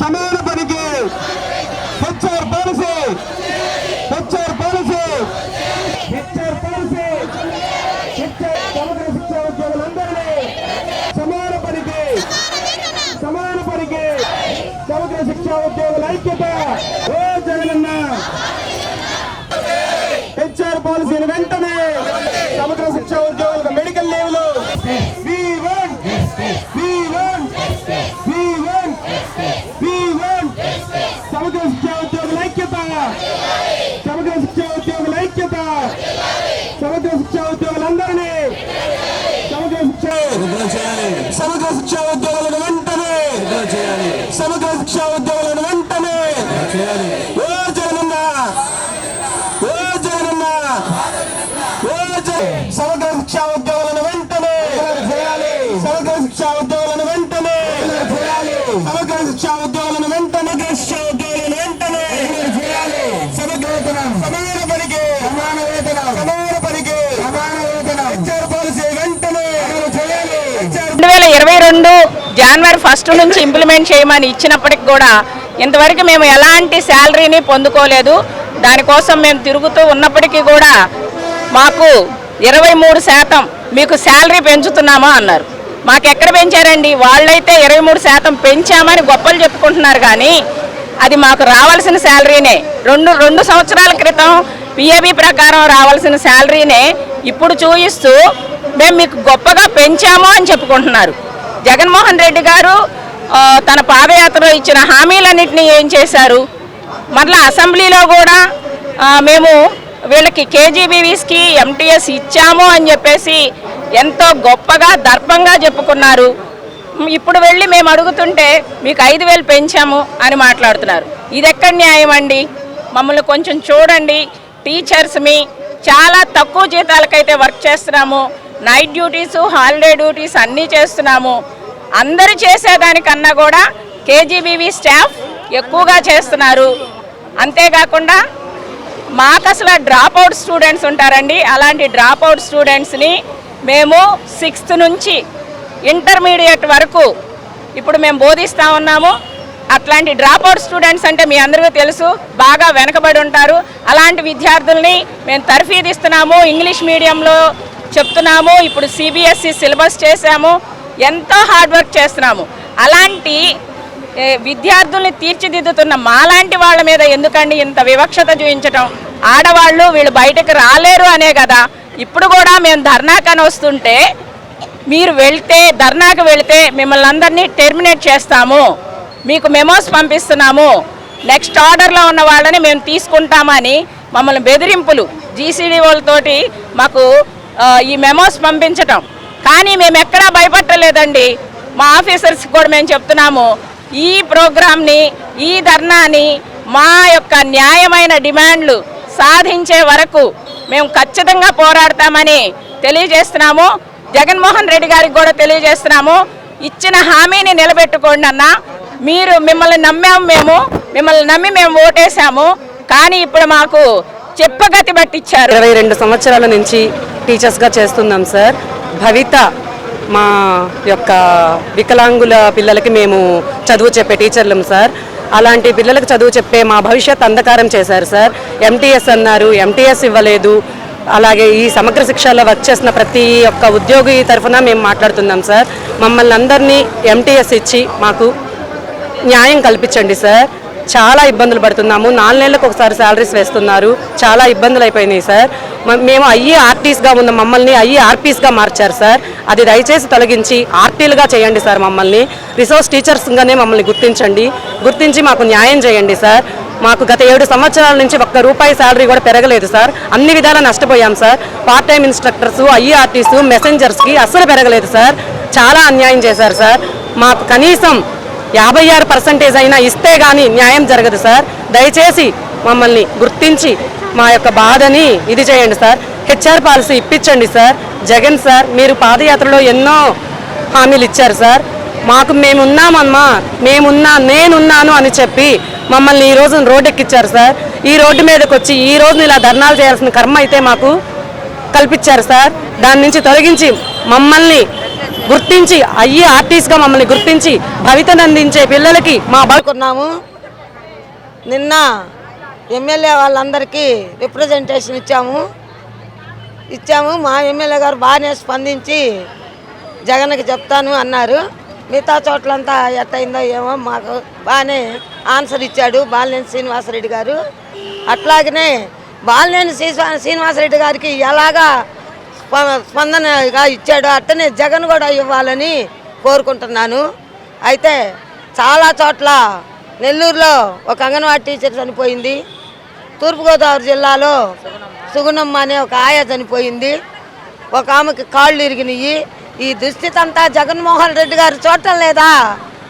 సమాన పనికి HR policy HR policy HR policy HR Samagra Shiksha ఉద్యోగులందరినీ సమాన పనికి సమాన పనికి సమగ్ర శిక్షా ఉద్యోగుల ఐక్యత. ఓ జగనన్న. హెచ్ఆర్ పాలసీని వెంటనే సమగ్ర శిక్షా ఉద్యోగులకు medical లీవ్లు. We want we want we want. Samagra Shiksha Samagra శిక్షా ఉద్యోగులను జనవరి ఫస్ట్ నుంచి ఇంప్లిమెంట్ చేయమని ఇచ్చినప్పటికి కూడా ఇంతవరకు మేము ఎలాంటి శాలరీని పొందుకోలేదు. దానికోసం మేము తిరుగుతూ ఉన్నప్పటికీ కూడా మాకు ఇరవై మూడు శాతం మీకు శాలరీ పెంచుతున్నామా అన్నారు. మాకు ఎక్కడ పెంచారండి? వాళ్ళైతే ఇరవై మూడు శాతం పెంచామని గొప్పలు చెప్పుకుంటున్నారు కానీ అది మాకు రావాల్సిన శాలరీనే. రెండు రెండు సంవత్సరాల క్రితం పిఏబి ప్రకారం రావాల్సిన శాలరీనే ఇప్పుడు చూయిస్తూ మేము మీకు గొప్పగా పెంచాము అని చెప్పుకుంటున్నారు. జగన్మోహన్ రెడ్డి గారు తన పాదయాత్రలో ఇచ్చిన హామీలన్నింటినీ ఏం చేశారు? మరలా అసెంబ్లీలో కూడా మేము వీళ్ళకి కేజీబీవీస్కి ఎంటీఎస్ ఇచ్చాము అని చెప్పేసి ఎంతో గొప్పగా దర్పంగా చెప్పుకున్నారు. ఇప్పుడు వెళ్ళి మేము అడుగుతుంటే మీకు ఐదు వేలు పెంచాము అని మాట్లాడుతున్నారు. ఇది ఎక్కడ న్యాయం అండి? మమ్మల్ని కొంచెం చూడండి. టీచర్స్ మీ చాలా తక్కువ జీతాలకైతే వర్క్ చేస్తున్నాము. నైట్ డ్యూటీస్ హాలిడే డ్యూటీస్ అన్నీ చేస్తున్నాము. అందరు చేసేదానికన్నా కూడా కేజీబీవీ స్టాఫ్ ఎక్కువగా చేస్తున్నారు. అంతేకాకుండా మాకు అసలు డ్రాప్ అవుట్ స్టూడెంట్స్ ఉంటారండి. అలాంటి డ్రాప్ అవుట్ స్టూడెంట్స్ని మేము సిక్స్త్ నుంచి ఇంటర్మీడియట్ వరకు ఇప్పుడు మేము బోధిస్తూ ఉన్నాము. అట్లాంటి డ్రాప్ అవుట్ స్టూడెంట్స్ అంటే మీ అందరికీ తెలుసు బాగా వెనకబడి ఉంటారు. అలాంటి విద్యార్థుల్ని మేము తర్ఫీదిస్తున్నాము. ఇంగ్లీష్ మీడియంలో చెప్తున్నాము. ఇప్పుడు సిబిఎస్ఈ సిలబస్ చేశాము. ఎంతో హార్డ్ వర్క్ చేస్తున్నాము. అలాంటి విద్యార్థుల్ని తీర్చిదిద్దుతున్న మాలాంటి వాళ్ళ మీద ఎందుకండి ఇంత వివక్షత చూపించటం ఆడవాళ్ళు వీళ్ళు బయటకు రాలేరు అనే కదా. ఇప్పుడు కూడా మేము ధర్నాకని వస్తుంటే మీరు వెళ్తే ధర్నాకు వెళితే మిమ్మల్ని అందరినీ టెర్మినేట్ చేస్తాము. మీకు మెమోస్ పంపిస్తున్నాము. నెక్స్ట్ ఆర్డర్లో ఉన్న వాళ్ళని మేము తీసుకుంటామని మమ్మల్ని బెదిరింపులు. జీసీడీ వాళ్ళతోటి మాకు ఈ మెమోస్ పంపించటం. కానీ మేము ఎక్కడా భయపట్టలేదండి. మా ఆఫీసర్స్ కూడా మేము చెప్తున్నాము ఈ ప్రోగ్రామ్ని ఈ ధర్నాని మా యొక్క న్యాయమైన డిమాండ్లు సాధించే వరకు మేము ఖచ్చితంగా పోరాడతామని తెలియజేస్తున్నాము. జగన్మోహన్ రెడ్డి గారికి కూడా తెలియజేస్తున్నాము. ఇచ్చిన హామీని నిలబెట్టుకోండి అన్న. మీరు మిమ్మల్ని నమ్మాము మేము మిమ్మల్ని నమ్మి మేము ఓటేశాము కానీ ఇప్పుడు మాకు చెప్పగతి పట్టించారు ఇరవై రెండు సంవత్సరాల నుంచి టీచర్స్గా చేస్తున్నాం సార్ భవిత మా యొక్క వికలాంగుల పిల్లలకి మేము చదువు చెప్పే టీచర్లం సార్ అలాంటి పిల్లలకు చదువు చెప్పే మా భవిష్యత్ అంధకారం చేశారు సార్ ఎంటీఎస్ అన్నారు ఎంటీఎస్ ఇవ్వలేదు. అలాగే ఈ సమగ్ర శిక్షలో వర్క్ చేసిన ప్రతి ఒక్క ఉద్యోగి తరఫున మేము మాట్లాడుతున్నాం సార్ మమ్మల్ని అందరినీ ఎంటీఎస్ ఇచ్చి మాకు న్యాయం కల్పించండి సార్ చాలా ఇబ్బందులు పడుతున్నాము. నాలుగు నెలలకు ఒకసారి శాలరీస్ వేస్తున్నారు. చాలా ఇబ్బందులు అయిపోయినాయి సార్ మేము అయ్యి ఆర్టీస్గా ఉన్న మమ్మల్ని అయ్యి ఆర్పీస్గా మార్చారు సార్. అది దయచేసి తొలగించి ఆర్టీలుగా చేయండి సార్ మమ్మల్ని. రిసోర్స్ టీచర్స్గానే మమ్మల్ని గుర్తించండి. గుర్తించి మాకు న్యాయం చేయండి సార్. మాకు గత ఏడు సంవత్సరాల నుంచి ఒక్క రూపాయి శాలరీ కూడా పెరగలేదు సార్. అన్ని విధాలా నష్టపోయాం sir. Part time instructors IRTs మెసెంజర్స్కి అస్సలు పెరగలేదు సార్. చాలా అన్యాయం చేశారు సార్. మాకు కనీసం యాభై ఆరు పర్సెంటేజ్ అయినా ఇస్తే కానీ న్యాయం జరగదు సార్. దయచేసి మమ్మల్ని గుర్తించి మా యొక్క బాధని ఇది చేయండి సార్. హెచ్ఆర్ పాలసీ ఇప్పించండి సార్. జగన్ సార్ మీరు పాదయాత్రలో ఎన్నో హామీలు ఇచ్చారు సార్. మాకు మేమున్నామమ్మా మేమున్నా నేనున్నాను అని చెప్పి మమ్మల్ని ఈ రోజు రోడ్డెక్కిచ్చారు సార్. ఈ రోడ్డు మీదకి వచ్చి ఈ రోజున ఇలా ధర్నాలు చేయాల్సిన కర్మ అయితే మాకు కల్పించారు సార్. దాని నుంచి తొలగించి మమ్మల్ని గుర్తించి అయ్యి ఆర్టిస్ట్గా మమ్మల్ని గుర్తించి భవితనందించే పిల్లలకి మా బాగున్నాము నిన్న ఎమ్మెల్యే వాళ్ళందరికీ రిప్రజెంటేషన్ ఇచ్చాము. ఇచ్చాము. మా ఎమ్మెల్యే గారు బాగానే స్పందించి జగన్కి చెప్తాను అన్నారు. మిగతా చోట్లంతా ఎట్టయిందో ఏమో మాకు బాగానే ఆన్సర్ ఇచ్చాడు బాలినేని శ్రీనివాసరెడ్డి గారు. అట్లాగనే బాలినేని శ్రీనివా శ్రీనివాసరెడ్డి గారికి ఎలాగా స్ప- స్పందనగా ఇచ్చాడు అట్టనే జగన్ కూడా ఇవ్వాలని కోరుకుంటున్నాను. అయితే చాలా చోట్ల నెల్లూరులో ఒక అంగన్వాడీ టీచర్ చనిపోయింది. తూర్పుగోదావరి జిల్లాలో సుగుణమ్మ అనే ఒక ఆయ చనిపోయింది. ఒక ఆమెకి కాళ్ళు ఇరిగినాయి ఈ దుస్థితి అంతా జగన్మోహన్ రెడ్డి గారు చూడటం లేదా?